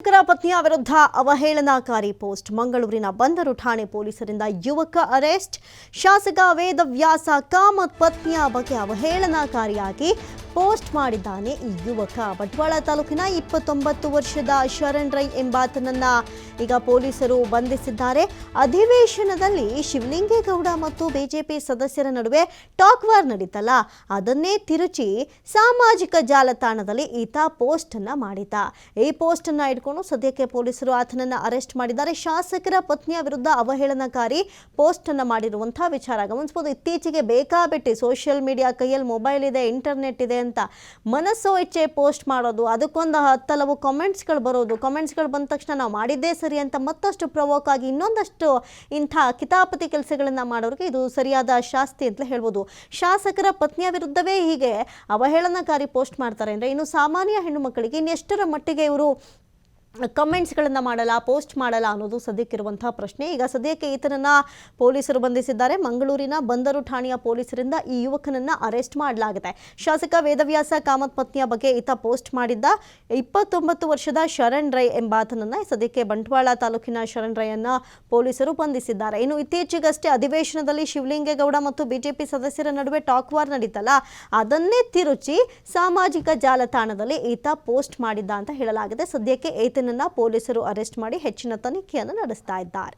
ಶಾಸಕರ ಪತ್ನಿಯ ವಿರುದ್ಧ ಅವಹೇಳನಕಾರಿ ಪೋಸ್ಟ್. ಮಂಗಳೂರಿನ ಬಂದರು ಠಾಣೆ ಪೊಲೀಸರಿಂದ ಯುವಕ ಅರೆಸ್ಟ್. ಶಾಸಕ ವೇದವ್ಯಾಸ ಕಾಮತ್ ಪತ್ನಿಯ ಬಗ್ಗೆ ಅವಹೇಳನಕಾರಿಯಾಗಿ ಪೋಸ್ಟ್ ಮಾಡಿದ್ದಾನೆ ಈ ಯುವಕ. ಬಟ್ವಾಳ ತಾಲೂಕಿನ ಇಪ್ಪತ್ತೊಂಬತ್ತು ವರ್ಷದ ಶರಣ್ ರೈ ಎಂಬಾತನನ್ನ ಈಗ ಪೊಲೀಸರು ಬಂಧಿಸಿದ್ದಾರೆ. ಅಧಿವೇಶನದಲ್ಲಿ ಶಿವಲಿಂಗೇಗೌಡ ಮತ್ತು ಬಿಜೆಪಿ ಸದಸ್ಯರ ನಡುವೆ ಟಾಕ್ ವಾರ್ ನಡೀತಲ್ಲ. ಅದನ್ನೇ ತಿರುಚಿ ಸಾಮಾಜಿಕ ಜಾಲತಾಣದಲ್ಲಿ ಈತ ಪೋಸ್ಟ್ ಅನ್ನ ಮಾಡಿದ್ದ. ಈ ಪೋಸ್ಟ್ ಅನ್ನ ಇಟ್ಕೊಂಡು ಸದ್ಯಕ್ಕೆ ಪೊಲೀಸರು ಆತನನ್ನ ಅರೆಸ್ಟ್ ಮಾಡಿದ್ದಾರೆ. ಶಾಸಕರ ಪತ್ನಿಯ ವಿರುದ್ಧ ಅವಹೇಳನಕಾರಿ ಪೋಸ್ಟ್ ಅನ್ನ ಮಾಡಿರುವಂತಹ ವಿಚಾರ. ಗಮನಿಸಬಹುದು ಇತ್ತೀಚೆಗೆ ಬೇಕಾಬಿಟ್ಟಿ ಸೋಷಿಯಲ್ ಮೀಡಿಯಾ ಕೈಯಲ್ಲಿ ಮೊಬೈಲ್ ಇದೆ, ಇಂಟರ್ನೆಟ್ ಇದೆ ಅಂತ ಮನಸ್ಸೋ ಇಚ್ಛೆ ಪೋಸ್ಟ್ ಮಾಡೋದು, ಅದಕ್ಕೊಂದು ಹತ್ತಲವು ಕಾಮೆಂಟ್ಸ್ಗಳು ಬರೋದು. ಕಾಮೆಂಟ್ಸ್ಗಳು ಬಂದ ತಕ್ಷಣ ನಾವು ಮಾಡಿದ್ದೇ ಸರಿ ಅಂತ ಮತ್ತಷ್ಟು ಪ್ರವೋಕ್ ಆಗಿ ಇನ್ನೊಂದಷ್ಟು ಇಂಥ ಕಿತಾಪತಿ ಕೆಲಸಗಳನ್ನು ಮಾಡೋರಿಗೆ ಇದು ಸರಿಯಾದ ಶಾಸ್ತಿ ಅಂತಲೇ ಹೇಳ್ಬೋದು. ಶಾಸಕರ ಪತ್ನಿಯ ವಿರುದ್ಧವೇ ಹೀಗೆ ಅವಹೇಳನಕಾರಿ ಪೋಸ್ಟ್ ಮಾಡ್ತಾರೆ. ಅಂದರೆ ಇನ್ನು ಸಾಮಾನ್ಯ ಹೆಣ್ಣು ಮಕ್ಕಳಿಗೆ ಇನ್ನೆಷ್ಟರ ಮಟ್ಟಿಗೆ ಇವರು ಕಮೆಂಟ್ಸ್ಗಳನ್ನು ಮಾಡಲ್ಲ, ಪೋಸ್ಟ್ ಮಾಡಲ್ಲ ಅನ್ನೋದು ಸದ್ಯಕ್ಕಿರುವಂತಹ ಪ್ರಶ್ನೆ. ಈಗ ಸದ್ಯಕ್ಕೆ ಈತನನ್ನ ಪೊಲೀಸರು ಬಂಧಿಸಿದ್ದಾರೆ. ಮಂಗಳೂರಿನ ಬಂದರು ಠಾಣೆಯ ಪೊಲೀಸರಿಂದ ಈ ಯುವಕನನ್ನ ಅರೆಸ್ಟ್ ಮಾಡಲಾಗಿದೆ. ಶಾಸಕ ವೇದವ್ಯಾಸ ಕಾಮತ್ ಪತ್ನಿಯ ಬಗ್ಗೆ ಈತ ಪೋಸ್ಟ್ ಮಾಡಿದ್ದ ಇಪ್ಪತ್ತೊಂಬತ್ತು ವರ್ಷದ ಶರಣ್ ರೈ ಎಂಬಾತನನ್ನ ಸದ್ಯಕ್ಕೆ ಬಂಟ್ವಾಳ ತಾಲೂಕಿನ ಶರಣ್ ರೈಯನ್ನ ಪೊಲೀಸರು ಬಂಧಿಸಿದ್ದಾರೆ. ಇನ್ನು ಇತ್ತೀಚೆಗಷ್ಟೇ ಅಧಿವೇಶನದಲ್ಲಿ ಶಿವಲಿಂಗೇಗೌಡ ಮತ್ತು ಬಿಜೆಪಿ ಸದಸ್ಯರ ನಡುವೆ ಟಾಕ್ ವಾರ್ ನಡೀತಲ್ಲ, ಅದನ್ನೇ ತಿರುಚಿ ಸಾಮಾಜಿಕ ಜಾಲತಾಣದಲ್ಲಿ ಈತ ಪೋಸ್ಟ್ ಮಾಡಿದ್ದ ಅಂತ ಹೇಳಲಾಗಿದೆ. ಸದ್ಯಕ್ಕೆ ಈತನನ್ನ ಪೊಲೀಸರು ಅರೆಸ್ಟ್ ಮಾಡಿ ಹೆಚ್ಚಿನ ತನಿಖೆಯನ್ನು ನಡೆಸ್ತಾ ಇದ್ದಾರೆ.